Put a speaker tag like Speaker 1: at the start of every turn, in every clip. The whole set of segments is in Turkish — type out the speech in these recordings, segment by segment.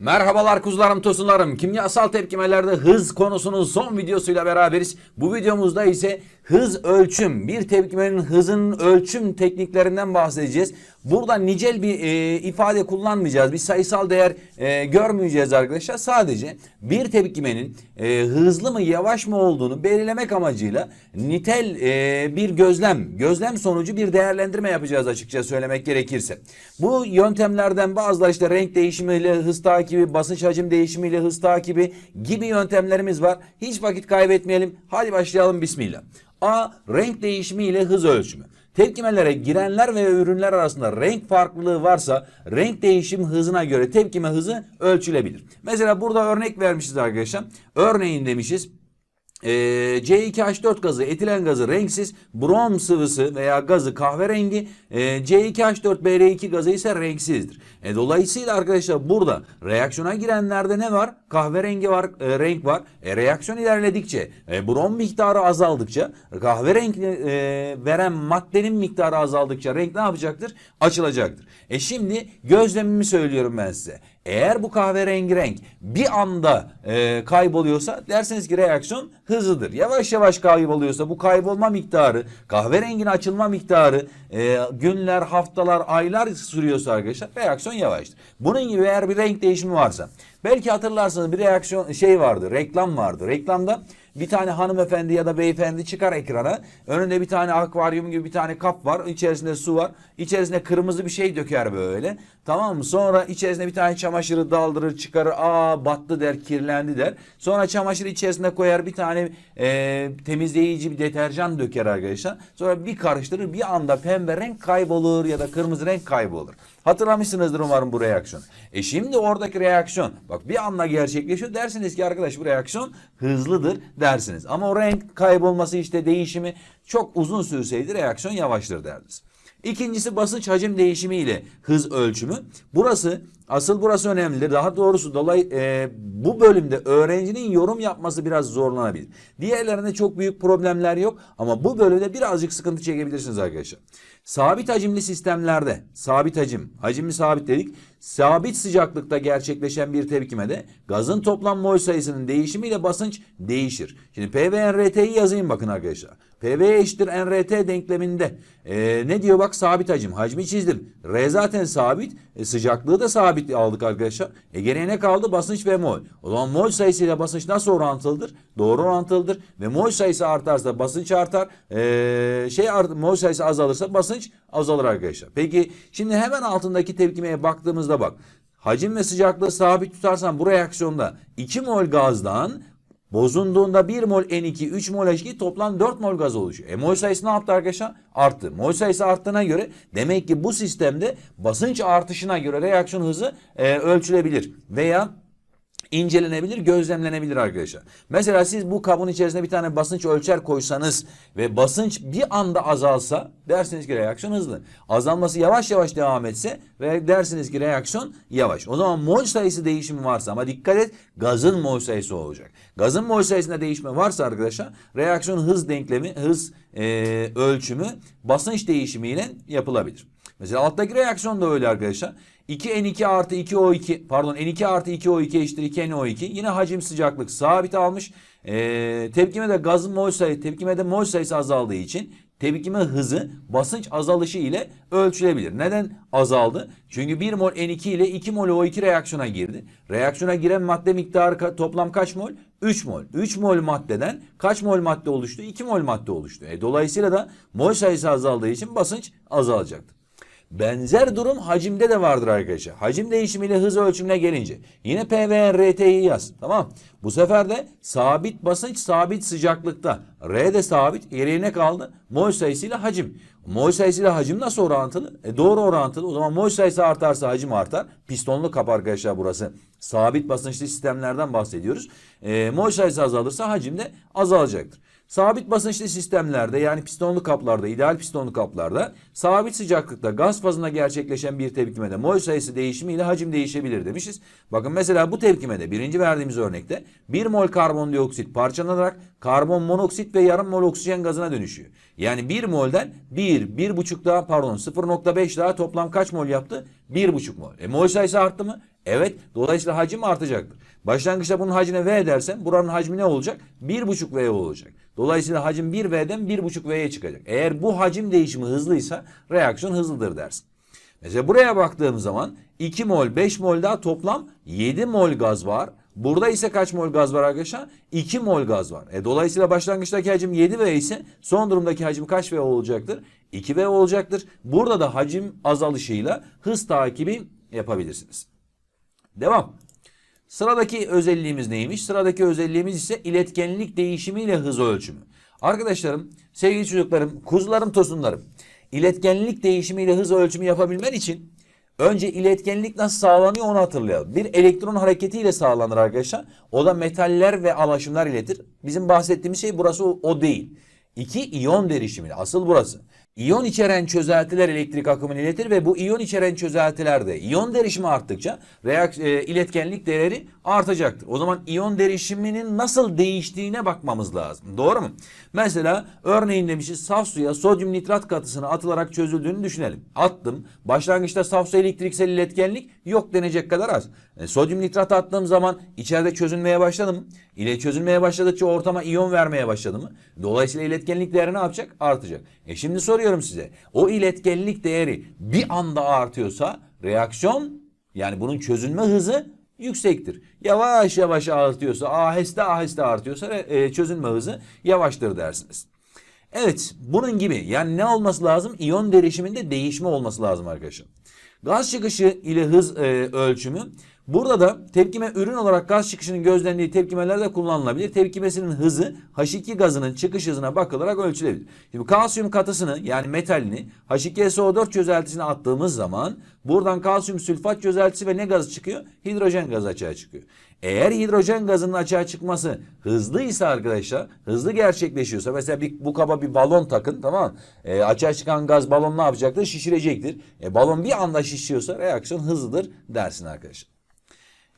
Speaker 1: Merhabalar kuzularım tosunlarım. Kimyasal tepkimelerde hız konusunun son videosuyla beraberiz. Bu videomuzda ise hız ölçüm, bir tepkimenin hızın ölçüm tekniklerinden bahsedeceğiz. Burada nicel bir e, ifade kullanmayacağız. Bir sayısal değer e, görmeyeceğiz arkadaşlar. Sadece bir tepkimenin e, hızlı mı yavaş mı olduğunu belirlemek amacıyla nitel e, bir gözlem, gözlem sonucu bir değerlendirme yapacağız açıkça söylemek gerekirse. Bu yöntemlerden bazıları işte renk değişimiyle hız takibi, basınç hacim değişimiyle hız takibi gibi yöntemlerimiz var. Hiç vakit kaybetmeyelim. Hadi başlayalım bismillah. A. Renk değişimiyle hız ölçümü. Tepkimelere girenler ve ürünler arasında renk farklılığı varsa renk değişim hızına göre tepkime hızı ölçülebilir. Mesela burada örnek vermişiz arkadaşlar. Örneğin demişiz ee, C2H4 gazı, etilen gazı renksiz, brom sıvısı veya gazı kahverengi, ee, C2H4BR2 gazı ise renksizdir. E, dolayısıyla arkadaşlar burada reaksiyona girenlerde ne var? Kahverengi var, e, renk var. E, reaksiyon ilerledikçe, e, brom miktarı azaldıkça, kahverengi e, veren maddenin miktarı azaldıkça renk ne yapacaktır? Açılacaktır. E şimdi gözlemimi söylüyorum ben size. Eğer bu kahverengi renk bir anda e, kayboluyorsa derseniz ki reaksiyon hızlıdır. Yavaş yavaş kayboluyorsa bu kaybolma miktarı, kahverenginin açılma miktarı e, günler, haftalar, aylar sürüyorsa arkadaşlar reaksiyon yavaştır. Bunun gibi eğer bir renk değişimi varsa belki hatırlarsanız bir reaksiyon şey vardı, reklam vardı. Reklamda bir tane hanımefendi ya da beyefendi çıkar ekrana. Önünde bir tane akvaryum gibi bir tane kap var. İçerisinde su var. İçerisine kırmızı bir şey döker böyle. Tamam mı? Sonra içerisine bir tane çamaşırı daldırır çıkarır. Aa battı der kirlendi der. Sonra çamaşırı içerisine koyar bir tane e, temizleyici bir deterjan döker arkadaşlar. Sonra bir karıştırır bir anda pembe renk kaybolur ya da kırmızı renk kaybolur. Hatırlamışsınızdır umarım bu reaksiyon. E şimdi oradaki reaksiyon bak bir anda gerçekleşiyor dersiniz ki arkadaş bu reaksiyon hızlıdır dersiniz. Ama o renk kaybolması işte değişimi çok uzun sürseydi reaksiyon yavaştır derdiniz. İkincisi basınç hacim değişimi ile hız ölçümü. Burası asıl burası önemlidir. Daha doğrusu dolay e, bu bölümde öğrencinin yorum yapması biraz zorlanabilir. Diğerlerinde çok büyük problemler yok ama bu bölümde birazcık sıkıntı çekebilirsiniz arkadaşlar. Sabit hacimli sistemlerde sabit hacim, hacimli sabit dedik. Sabit sıcaklıkta gerçekleşen bir tepkimede gazın toplam mol sayısının değişimiyle basınç değişir. Şimdi P ve NRT'yi yazayım bakın arkadaşlar. PV eşittir NRT denkleminde e, ne diyor bak sabit hacim. Hacmi çizdim. R zaten sabit. E, sıcaklığı da sabit aldık arkadaşlar. E geriye ne kaldı? Basınç ve mol. O zaman mol sayısıyla basınç nasıl orantılıdır? Doğru orantılıdır. Ve mol sayısı artarsa basınç artar. E, şey art, mol sayısı azalırsa basınç azalır arkadaşlar. Peki şimdi hemen altındaki tepkimeye baktığımızda bak. Hacim ve sıcaklığı sabit tutarsan bu reaksiyonda 2 mol gazdan Bozunduğunda 1 mol N2, 3 mol H2 toplam 4 mol gaz oluşuyor. E mol sayısı ne yaptı arkadaşlar? Arttı. Mol sayısı arttığına göre demek ki bu sistemde basınç artışına göre reaksiyon hızı e, ölçülebilir. Veya incelenebilir, gözlemlenebilir arkadaşlar. Mesela siz bu kabın içerisine bir tane basınç ölçer koysanız ve basınç bir anda azalsa dersiniz ki reaksiyon hızlı. Azalması yavaş yavaş devam etse ve dersiniz ki reaksiyon yavaş. O zaman mol sayısı değişimi varsa ama dikkat et gazın mol sayısı olacak. Gazın mol sayısında değişme varsa arkadaşlar reaksiyon hız denklemi, hız e, ölçümü basınç değişimiyle yapılabilir. Mesela alttaki reaksiyon da öyle arkadaşlar. 2N2 artı 2O2 pardon N2 artı 2O2 eşittir 2NO2. Yine hacim sıcaklık sabit almış. Ee, tepkime de gazın mol sayısı tepkime de mol sayısı azaldığı için tepkime hızı basınç azalışı ile ölçülebilir. Neden azaldı? Çünkü 1 mol N2 ile 2 mol O2 reaksiyona girdi. Reaksiyona giren madde miktarı toplam kaç mol? 3 mol. 3 mol maddeden kaç mol madde oluştu? 2 mol madde oluştu. E, dolayısıyla da mol sayısı azaldığı için basınç azalacaktır. Benzer durum hacimde de vardır arkadaşlar. Hacim değişimiyle hız ölçümüne gelince yine P ve RT'yi yaz. Tamam. Bu sefer de sabit basınç sabit sıcaklıkta. R de sabit. Geriye ne kaldı? Mol sayısıyla hacim. Mol sayısıyla hacim nasıl orantılı? E doğru orantılı. O zaman mol sayısı artarsa hacim artar. Pistonlu kap arkadaşlar burası. Sabit basınçlı sistemlerden bahsediyoruz. E, mol sayısı azalırsa hacim de azalacaktır. Sabit basınçlı sistemlerde yani pistonlu kaplarda, ideal pistonlu kaplarda sabit sıcaklıkta gaz fazında gerçekleşen bir tepkimede mol sayısı değişimiyle hacim değişebilir demişiz. Bakın mesela bu tepkimede birinci verdiğimiz örnekte 1 mol karbondioksit parçalanarak karbon monoksit ve yarım mol oksijen gazına dönüşüyor. Yani 1 molden 1, 1,5 daha pardon 0,5 daha toplam kaç mol yaptı? 1,5 mol. E mol sayısı arttı mı? Evet. Dolayısıyla hacim artacaktır. Başlangıçta bunun hacmine V dersen buranın hacmi ne olacak? 1,5 V olacak. Dolayısıyla hacim 1 V'den 1,5 V'ye çıkacak. Eğer bu hacim değişimi hızlıysa reaksiyon hızlıdır dersin. Mesela buraya baktığım zaman 2 mol 5 mol daha toplam 7 mol gaz var. Burada ise kaç mol gaz var arkadaşlar? 2 mol gaz var. E, dolayısıyla başlangıçtaki hacim 7 V ise son durumdaki hacim kaç V olacaktır? 2 V olacaktır. Burada da hacim azalışıyla hız takibi yapabilirsiniz. Devam. Sıradaki özelliğimiz neymiş? Sıradaki özelliğimiz ise iletkenlik değişimiyle hız ölçümü. Arkadaşlarım, sevgili çocuklarım, kuzularım, tosunlarım. İletkenlik değişimiyle hız ölçümü yapabilmen için önce iletkenlik nasıl sağlanıyor onu hatırlayalım. Bir elektron hareketiyle sağlanır arkadaşlar. O da metaller ve alaşımlar iletir. Bizim bahsettiğimiz şey burası o, değil. İki iyon derişimi. Asıl burası. İyon içeren çözeltiler elektrik akımını iletir ve bu iyon içeren çözeltilerde iyon derişimi arttıkça reak e, iletkenlik değeri artacaktır. O zaman iyon derişiminin nasıl değiştiğine bakmamız lazım. Doğru mu? Mesela örneğin demişiz saf suya sodyum nitrat katısını atılarak çözüldüğünü düşünelim. Attım. Başlangıçta saf su elektriksel iletkenlik yok denecek kadar az. E, sodyum nitrat attığım zaman içeride çözünmeye başladı mı? İle çözülmeye başladıkça ortama iyon vermeye başladı mı? Dolayısıyla iletkenlik değeri ne yapacak? Artacak. E şimdi soruyorum size. O iletkenlik değeri bir anda artıyorsa reaksiyon yani bunun çözünme hızı yüksektir. Yavaş yavaş artıyorsa, aheste aheste artıyorsa e, çözünme hızı yavaştır dersiniz. Evet, bunun gibi yani ne olması lazım? İyon derişiminde değişme olması lazım arkadaşlar. Gaz çıkışı ile hız e, ölçümü Burada da tepkime ürün olarak gaz çıkışının gözlendiği tepkimelerde kullanılabilir. Tepkimesinin hızı H2 gazının çıkış hızına bakılarak ölçülebilir. Şimdi kalsiyum katısını yani metalini H2SO4 çözeltisine attığımız zaman buradan kalsiyum sülfat çözeltisi ve ne gazı çıkıyor? Hidrojen gazı açığa çıkıyor. Eğer hidrojen gazının açığa çıkması hızlıysa arkadaşlar, hızlı gerçekleşiyorsa mesela bir, bu kaba bir balon takın tamam mı? E, açığa çıkan gaz balon ne yapacaktır? Şişirecektir. E, balon bir anda şişiyorsa reaksiyon hızlıdır dersin arkadaşlar.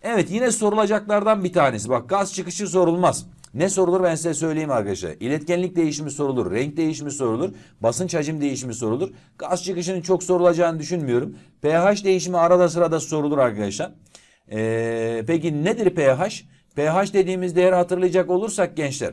Speaker 1: Evet yine sorulacaklardan bir tanesi. Bak gaz çıkışı sorulmaz. Ne sorulur ben size söyleyeyim arkadaşlar. İletkenlik değişimi sorulur, renk değişimi sorulur, basınç hacim değişimi sorulur. Gaz çıkışının çok sorulacağını düşünmüyorum. pH değişimi arada sırada sorulur arkadaşlar. Ee, peki nedir pH? pH dediğimiz değeri hatırlayacak olursak gençler.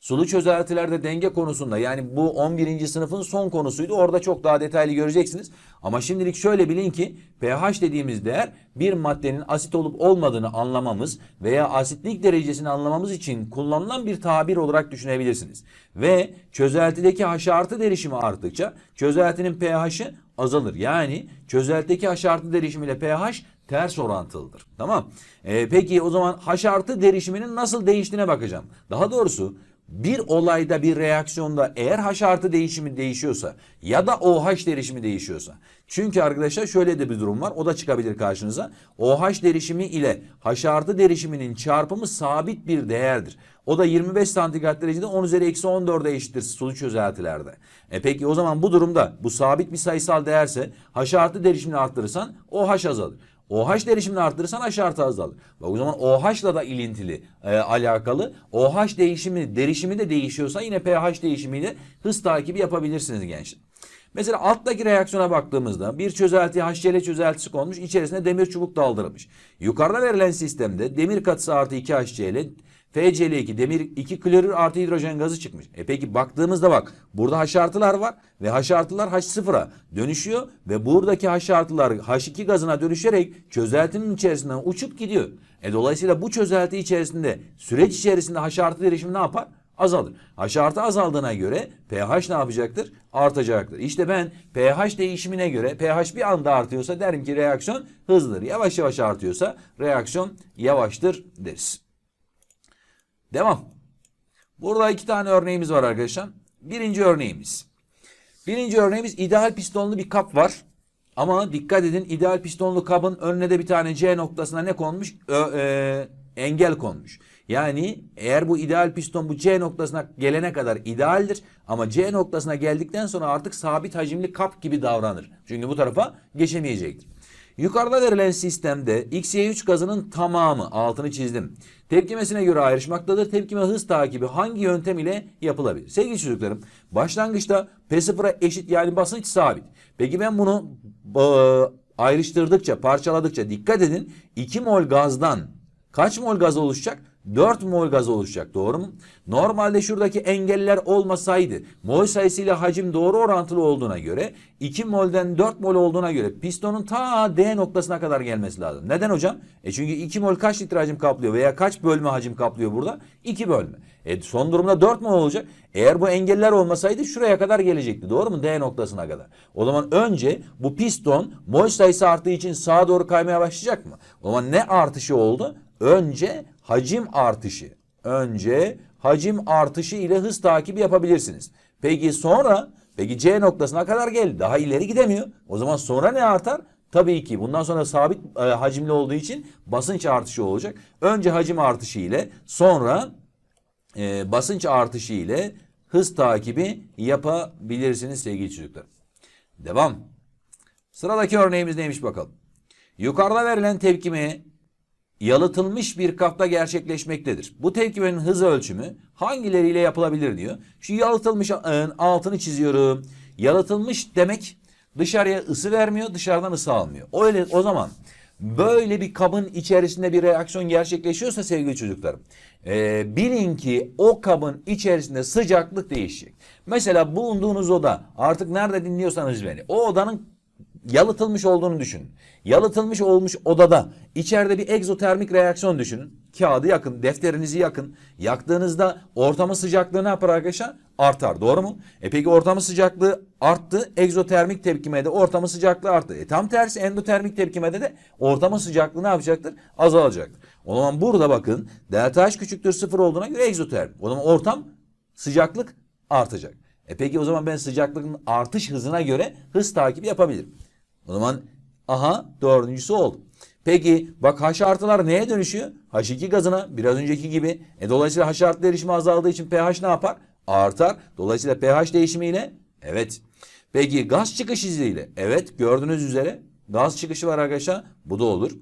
Speaker 1: Sulu çözeltilerde denge konusunda yani bu 11. sınıfın son konusuydu. Orada çok daha detaylı göreceksiniz. Ama şimdilik şöyle bilin ki pH dediğimiz değer bir maddenin asit olup olmadığını anlamamız veya asitlik derecesini anlamamız için kullanılan bir tabir olarak düşünebilirsiniz. Ve çözeltideki H artı derişimi arttıkça çözeltinin pH'i azalır. Yani çözeltideki H artı derişimiyle pH ters orantılıdır. Tamam. Ee, peki o zaman H artı derişiminin nasıl değiştiğine bakacağım. Daha doğrusu bir olayda bir reaksiyonda eğer H artı değişimi değişiyorsa ya da OH derişimi değişiyorsa. Çünkü arkadaşlar şöyle de bir durum var. O da çıkabilir karşınıza. OH derişimi ile H artı derişiminin çarpımı sabit bir değerdir. O da 25 santigrat derecede 10 üzeri eksi 14'e eşittir sulu çözeltilerde. E peki o zaman bu durumda bu sabit bir sayısal değerse H artı derişimini arttırırsan OH azalır. OH derişimini arttırırsan H artı azalır. Bak o zaman OH'la da ilintili e, alakalı. OH değişimi, derişimi de değişiyorsa yine pH değişimiyle hız takibi yapabilirsiniz gençler. Mesela alttaki reaksiyona baktığımızda bir çözelti HCl çözeltisi konmuş içerisine demir çubuk daldırılmış. Yukarıda verilen sistemde demir katısı artı 2 HCl FCl2 demir 2 klorür artı hidrojen gazı çıkmış. E peki baktığımızda bak burada H artılar var ve H artılar H0'a dönüşüyor ve buradaki H artılar H2 gazına dönüşerek çözeltinin içerisinden uçup gidiyor. E dolayısıyla bu çözelti içerisinde süreç içerisinde H artı derişimi ne yapar? Azalır. H azaldığına göre pH ne yapacaktır? Artacaktır. İşte ben pH değişimine göre pH bir anda artıyorsa derim ki reaksiyon hızlıdır. Yavaş yavaş artıyorsa reaksiyon yavaştır deriz. Devam. Burada iki tane örneğimiz var arkadaşlar. Birinci örneğimiz. Birinci örneğimiz ideal pistonlu bir kap var. Ama dikkat edin ideal pistonlu kabın önüne de bir tane C noktasına ne konmuş? Ö, e, engel konmuş. Yani eğer bu ideal piston bu C noktasına gelene kadar idealdir. Ama C noktasına geldikten sonra artık sabit hacimli kap gibi davranır. Çünkü bu tarafa geçemeyecektir. Yukarıda verilen sistemde XY3 gazının tamamı altını çizdim. Tepkimesine göre ayrışmaktadır. Tepkime hız takibi hangi yöntem ile yapılabilir? Sevgili çocuklarım başlangıçta P0'a eşit yani basınç sabit. Peki ben bunu ayrıştırdıkça, parçaladıkça dikkat edin 2 mol gazdan kaç mol gaz oluşacak? 4 mol gaz oluşacak doğru mu? Normalde şuradaki engeller olmasaydı mol sayısıyla hacim doğru orantılı olduğuna göre 2 molden 4 mol olduğuna göre pistonun ta D noktasına kadar gelmesi lazım. Neden hocam? E çünkü 2 mol kaç litre hacim kaplıyor veya kaç bölme hacim kaplıyor burada? 2 bölme. E son durumda 4 mol olacak. Eğer bu engeller olmasaydı şuraya kadar gelecekti. Doğru mu? D noktasına kadar. O zaman önce bu piston mol sayısı arttığı için sağa doğru kaymaya başlayacak mı? O zaman ne artışı oldu? Önce hacim artışı. Önce hacim artışı ile hız takibi yapabilirsiniz. Peki sonra peki C noktasına kadar geldi. Daha ileri gidemiyor. O zaman sonra ne artar? Tabii ki bundan sonra sabit e, hacimli olduğu için basınç artışı olacak. Önce hacim artışı ile sonra e, basınç artışı ile hız takibi yapabilirsiniz sevgili çocuklar. Devam. Sıradaki örneğimiz neymiş bakalım. Yukarıda verilen tepkime yalıtılmış bir kapta gerçekleşmektedir. Bu tepkimenin hız ölçümü hangileriyle yapılabilir diyor. Şu yalıtılmış altını çiziyorum. Yalıtılmış demek dışarıya ısı vermiyor, dışarıdan ısı almıyor. Öyle o zaman böyle bir kabın içerisinde bir reaksiyon gerçekleşiyorsa sevgili çocuklarım, e, bilin ki o kabın içerisinde sıcaklık değişecek. Mesela bulunduğunuz oda artık nerede dinliyorsanız beni, o odanın yalıtılmış olduğunu düşünün. Yalıtılmış olmuş odada içeride bir egzotermik reaksiyon düşünün. Kağıdı yakın, defterinizi yakın. Yaktığınızda ortamın sıcaklığı ne yapar arkadaşlar? Artar. Doğru mu? E peki ortamın sıcaklığı arttı. Egzotermik tepkimede ortamın sıcaklığı arttı. E tam tersi endotermik tepkimede de ortamın sıcaklığı ne yapacaktır? Azalacaktır. O zaman burada bakın delta H küçüktür sıfır olduğuna göre egzotermik. O zaman ortam sıcaklık artacak. E peki o zaman ben sıcaklığın artış hızına göre hız takibi yapabilirim. O zaman aha dördüncüsü oldu. Peki bak H artılar neye dönüşüyor? H2 gazına biraz önceki gibi. E, dolayısıyla H artı erişimi azaldığı için pH ne yapar? Artar. Dolayısıyla pH değişimiyle evet. Peki gaz çıkış iziyle? Evet gördüğünüz üzere gaz çıkışı var arkadaşlar. Bu da olur.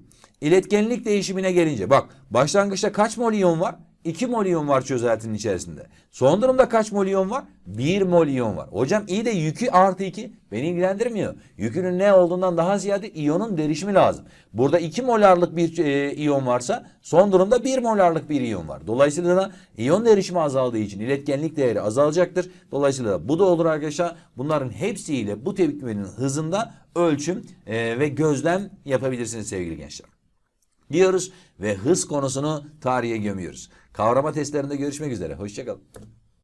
Speaker 1: İletkenlik değişimine gelince bak başlangıçta kaç mol iyon var? 2 mol iyon var çözeltinin içerisinde. Son durumda kaç mol iyon var? 1 mol iyon var. Hocam iyi de yükü artı 2 beni ilgilendirmiyor. Yükünün ne olduğundan daha ziyade iyonun derişimi lazım. Burada 2 molarlık bir e, iyon varsa son durumda 1 molarlık bir iyon var. Dolayısıyla da iyon derişimi azaldığı için iletkenlik değeri azalacaktır. Dolayısıyla da bu da olur arkadaşlar. Bunların hepsiyle bu tepkimenin hızında ölçüm e, ve gözlem yapabilirsiniz sevgili gençler diyoruz ve hız konusunu tarihe gömüyoruz. Kavrama testlerinde görüşmek üzere. Hoşçakalın.